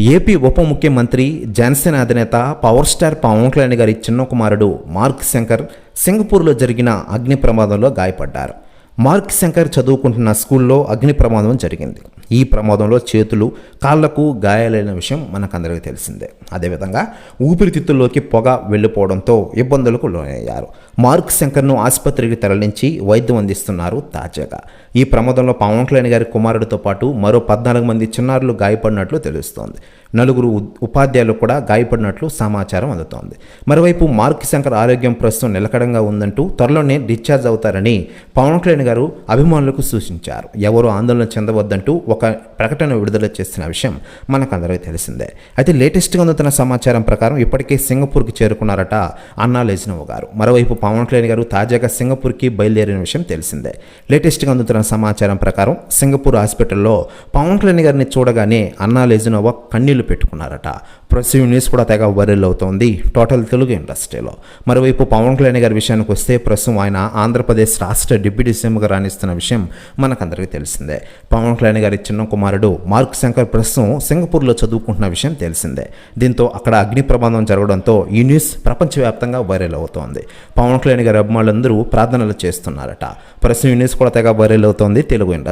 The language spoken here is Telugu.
ఏపీ ఉప ముఖ్యమంత్రి జనసేన అధినేత పవర్ స్టార్ పవన్ కళ్యాణ్ గారి చిన్న కుమారుడు మార్క్ శంకర్ సింగపూర్లో జరిగిన అగ్ని ప్రమాదంలో గాయపడ్డారు. మార్క్ శంకర్ చదువుకుంటున్న స్కూల్లో అగ్ని ప్రమాదం జరిగింది. ఈ ప్రమాదంలో చేతులు కాళ్ళకు గాయాలైన విషయం మనకందరికీ తెలిసిందే. అదేవిధంగా ఊపిరితిత్తుల్లోకి పొగ వెళ్ళిపోవడంతో ఇబ్బందులకు లోనయ్యారు. మార్క్ శంకర్ను ఆసుపత్రికి తరలించి వైద్యం అందిస్తున్నారు తాజాగా. ఈ ప్రమాదంలో పవన్ కళ్యాణ్ గారి కుమారుడితో పాటు మరో పద్నాలుగు మంది చిన్నారులు గాయపడినట్లు తెలుస్తోంది. నలుగురు ఉపాధ్యాయులు కూడా గాయపడినట్లు సమాచారం అందుతోంది. మరోవైపు మార్క్ శంకర్ ఆరోగ్యం ప్రస్తుతం నిలకడంగా ఉందంటూ త్వరలోనే డిశ్చార్జ్ అవుతారని పవన్ కళ్యాణ్ గారు అభిమానులకు సూచించారు. ఎవరు ఆందోళన చెందవద్దంటూ ఒక ప్రకటన విడుదల చేసిన విషయం మనకందరికీ తెలిసిందే. అయితే లేటెస్ట్గా అందుతున్న సమాచారం ప్రకారం ఇప్పటికే సింగపూర్కి చేరుకున్నారట అన్నా లెజ్నో గారు. మరోవైపు పవన్ కళ్యాణ్ గారు తాజాగా సింగపూర్కి బయలుదేరిన విషయం తెలిసిందే. లేటెస్ట్గా అందుతున్న సమాచారం ప్రకారం సింగపూర్ హాస్పిటల్లో పవన్ కళ్యాణ్ గారిని చూడగానే అన్నా లేజినోవా కన్నీళ్ళు పెట్టుకున్నారట. ప్రొసీవ్ న్యూస్ కూడా తెగ వైరల్ అవుతోంది. టోటల్ తెలుగు ఇండస్ట్రీలో. మరోవైపు పవన్ కళ్యాణ్ గారి విషయానికి వస్తే ప్రస్తుతం ఆయన ఆంధ్రప్రదేశ్ రాష్ట్ర డిప్యూటీ సీఎంగా రాణిస్తున్న విషయం మనకందరికీ తెలిసిందే. పవన్ కళ్యాణ్ గారి చిన్న కుమారుడు మార్క్ శంకర్ ప్రస్తుతం సింగపూర్లో చదువుకుంటున్న విషయం తెలిసిందే. దీంతో అక్కడ అగ్ని ప్రమాదం జరగడంతో ఈ న్యూస్ ప్రపంచవ్యాప్తంగా వైరల్ అవుతోంది. పవన్ కళ్యాణ్ గారి అభిమానులందరూ ప్రార్థనలు చేస్తున్నారట. ప్రెస్ న్యూస్ కూడా తెగ వైరల్ అవుతోంది తెలుగు ఇండస్ట్రీ.